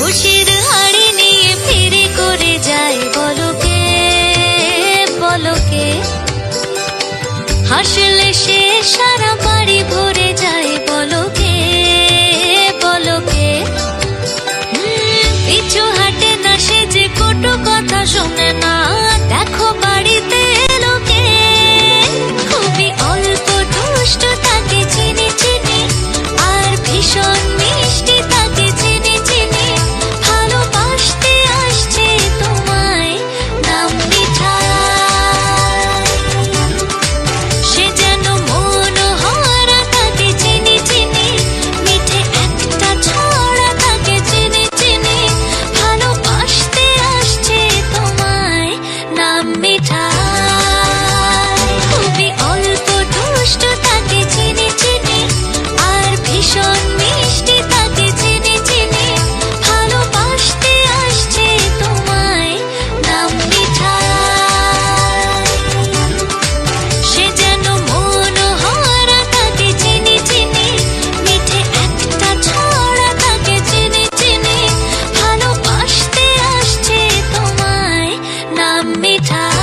খুশির হাড়ি নিয়ে ফিরে করে যাই বলকে বলকে। হাসলে সে সারা me time.